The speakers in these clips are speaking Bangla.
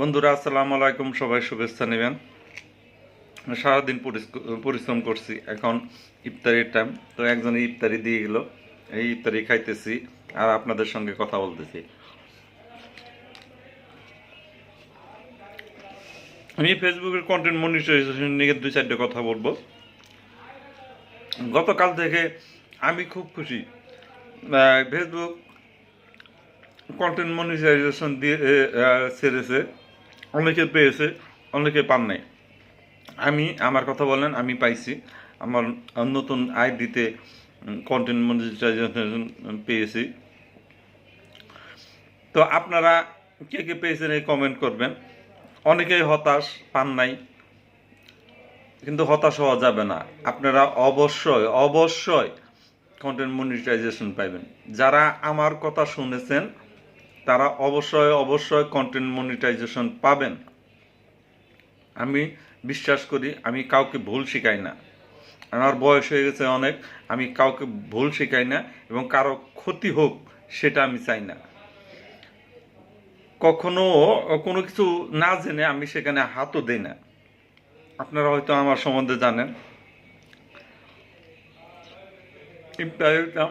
বন্ধুরা, আসসালামু আলাইকুম। সবাই শুভেচ্ছা নেবেন। সারাদিন পরিশ্রম করছি। এখন ইফতারির টাইম তো একজন ইফতারি দিয়ে গেল। এই ইফতারি খাইতেছি আর আপনাদের সঙ্গে কথা বলতেছি। আমি ফেসবুকের কন্টেন্ট মনিটাইজেশন নিয়ে দুই চারটে কথা বলব। গতকাল থেকে আমি খুব খুশি। ফেসবুক কন্টেন্ট মনিটাইজেশন দিয়ে ছেড়েছে। অনেকে পেয়েছে, অনেকে পান নাই। আমি, আমার কথা বলেন, আমি পাইছি। আমার নতুন আইডিতে কন্টেন্ট মনিটাইজেশন পেয়েছি। তো আপনারা কে কে পেয়েছেন এই কমেন্ট করবেন। অনেকেই হতাশ, পান নাই। কিন্তু হতাশ হওয়া যাবে না। আপনারা অবশ্যই অবশ্যই কন্টেন্ট মনিটাইজেশন পাইবেন। যারা আমার কথা শুনেছেন তারা অবশ্যই অবশ্যই কন্টেন্ট মনিটাইজেশন পাবেন। আমি বিশ্বাস করি, আমি কাউকে ভুল শেখাই না। আমার বয়স হয়ে গেছে অনেক, আমি কাউকে ভুল শেখাই না এবং কারও ক্ষতি হোক সেটা আমি চাই না। কখনো কোনো কিছু না জেনে আমি সেখানে হাতও দেই না। আপনারা হয়তো আমার সম্বন্ধে জানেন। ইফতারিটা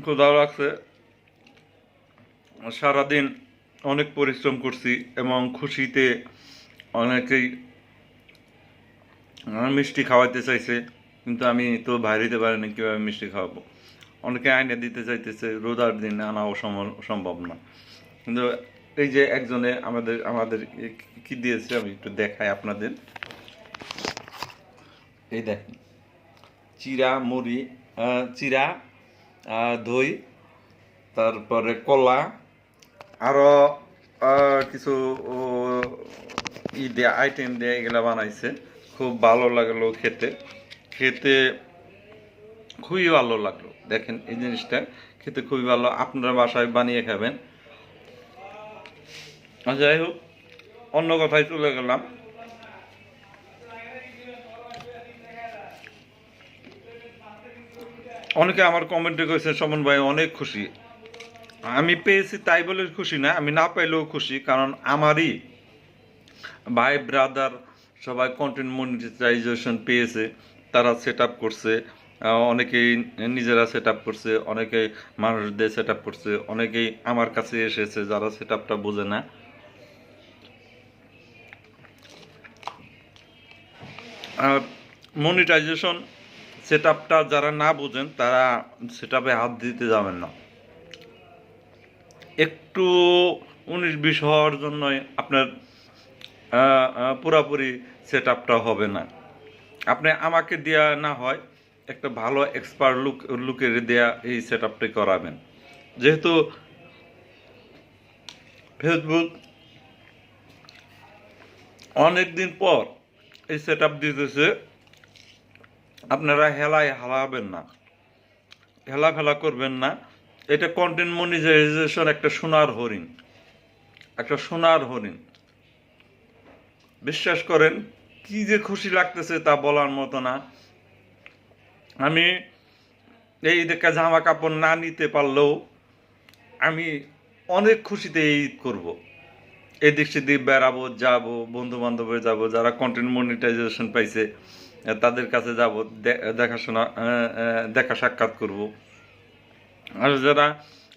ক্ষুধাও লাগছে সারাদিন অনেক পরিশ্রম করছি এবং খুশিতে অনেকেই মিষ্টি খাওয়াইতে চাইছে, কিন্তু আমি তো বাইরে দিতে পারিনি কীভাবে মিষ্টি খাওয়াবো? অনেকে আইনে দিতে চাইতেছে রোদার দিন আনাও সম- সম্ভব না। কিন্তু এই যে একজনে আমাদের আমাদের কি দিয়েছে, আমি একটু দেখাই আপনাদের। এই দেখেন, চিরা, মুড়ি চিরা দই, তারপরে কলা আরও কিছু ই দিয়ে আইটেম দিয়ে এগুলা বানাইছে। খুব ভালো লাগল খেতে। খেতে খুবই ভালো লাগল। দেখেন এই জিনিসটা, খেতে খুবই ভালো। আপনারা বাসায় বানিয়ে খাবেন। যাই হোক, অন্য কথায় চলে গেলাম। অনেকে আমার কমেন্টে করেছে সমন ভাই, অনেক খুশি। আমি পেয়েছি তাই বলে খুশি না, আমি না পাইলেও খুশি, কারণ আমারই ভাই ব্রাদার সবাই কন্টেন্ট মনিটাইজেশন পেয়েছে, তারা সেট আপ করছে অনেকেই নিজেরা সেট আপ করছে, অনেকেই মানুষদের সেট আপ করছে, অনেকেই আমার কাছে এসেছে যারা সেট আপটা বোঝে না। আর মনিটাইজেশন সেট যারা না বোঝেন, তারা সেট হাত দিতে যাবেন না। একটু উনিশ বিশ হওয়ার জন্যই আপনার পুরাপুরি সেট আপটা হবে না। আপনি আমাকে দেয়া না হয়, একটা ভালো এক্সপার্ট লুক, লুকের দেয়া এই সেট আপটা করাবেন। যেহেতু ফেসবুক অনেক দিন পর এই সেট আপ দিতেছে, আপনারা হেলায় হালাবেন না। হেলা ফেলা করবেন না। এটা কন্টেন্ট মনিটাইজেশন একটা সোনার হরিণ। একটা সোনার হরিণ। বিশ্বাস করেন, কি যে খুশি লাগতেছে তা বলার মতো না। আমি এই দেখা জামা কাপড় না নিতে পারলেও আমি অনেক খুশিতে ঈদ করব। এদিক সেদিক বেড়াবো, যাব বন্ধু বান্ধবের যাব, যারা কন্টেন্ট মনিটাইজেশন পাইছে, তাদের কাছে যাব দেখাশোনা দেখা সাক্ষাৎ করব। আর যারা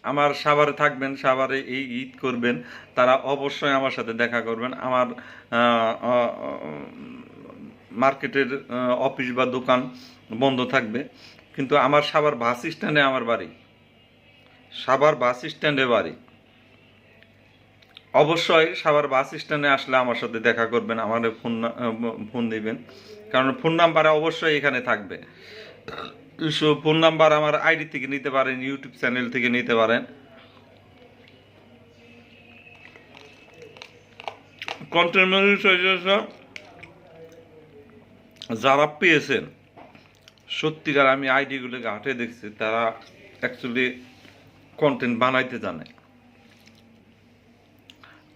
আমার সাভারে থাকবেন, সাভারে এই ঈদ করবেন, তারা অবশ্যই আমার সাথে দেখা করবেন। আমার মার্কেটের অফিস বা দোকান বন্ধ থাকবে। কিন্তু আমার সাভার বাস স্ট্যান্ডে আমার বাড়ি। সাভার বাস স্ট্যান্ডে বাড়ি। অবশ্যই সাভার বাস স্ট্যান্ডে আসলে আমার সাথে দেখা করবেন, আমার ফোন ফোন দিবেন। কারণ ফোন নাম্বার অবশ্যই এখানে থাকবে। ফোন নাম্বার আমার আইডি থেকে নিতে পারেন, ইউটিউব চ্যানেল থেকে নিতে পারেন। যারা পেয়েছেন, সত্যিকার আমি আইডিগুলো ঘাটে দেখছি, তারা অ্যাকচুয়ালি কন্টেন্ট বানাইতে জানে।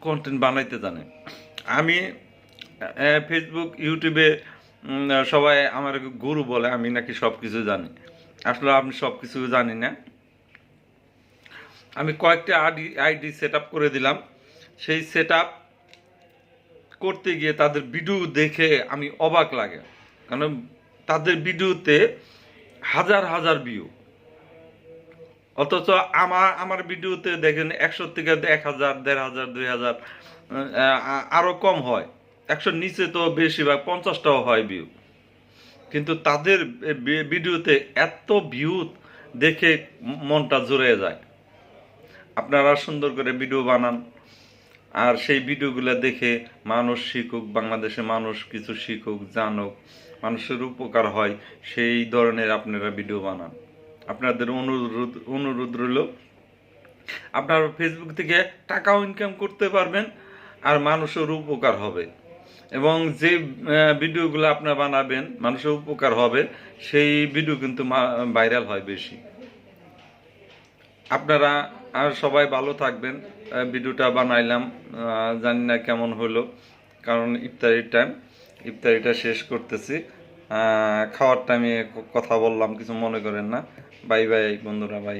কন্টেন্ট বানাইতে জানে। আমি ফেসবুক ইউটিউবে সবাই আমার গুরু বলে, আমি নাকি সব কিছু জানি। আসলে আমি সব কিছু জানি না। আমি কয়েকটা আইডি আইডি সেট করে দিলাম। সেই সেট করতে গিয়ে তাদের ভিডিও দেখে আমি অবাক লাগে। কারণ তাদের ভিডিওতে হাজার হাজার ভিউ অথচ আমার আমার ভিডিওতে দেখেন একশো থেকে এক হাজার, দেড় হাজার, দুই হাজার আরও কম হয়। একশোর নিচে তো বেশিরভাগ পঞ্চাশটাও হয় ভিউ কিন্তু তাদের ভিডিওতে এত ভিউ দেখে মনটা জুড়ে যায়। আপনারা সুন্দর করে ভিডিও বানান, আর সেই ভিডিওগুলো দেখে মানুষ শিখুক বাংলাদেশে মানুষ কিছু শিখুক, জানুক, মানুষের উপকার হয়, সেই ধরনের আপনারা ভিডিও বানান। আপনাদের অনুরোধ অনুরোধ রইল, আপনারা ফেসবুক থেকে টাকাও ইনকাম করতে পারবেন, আর মানুষের উপকার হবে। এবং যে ভিডিওগুলো আপনার বানাবেন, মানুষের উপকার হবে, সেই ভিডিও কিন্তু ভাইরাল হয় বেশি। আপনারা আর সবাই ভালো থাকবেন। ভিডিওটা বানাইলাম জানি না কেমন হলো, কারণ ইফতারির টাইম ইফতারিটা শেষ করতেছি। খাওয়ার টাইমে কথা বললাম, কিছু মনে করেন না। বাই বাই, বন্ধুরা, বাই।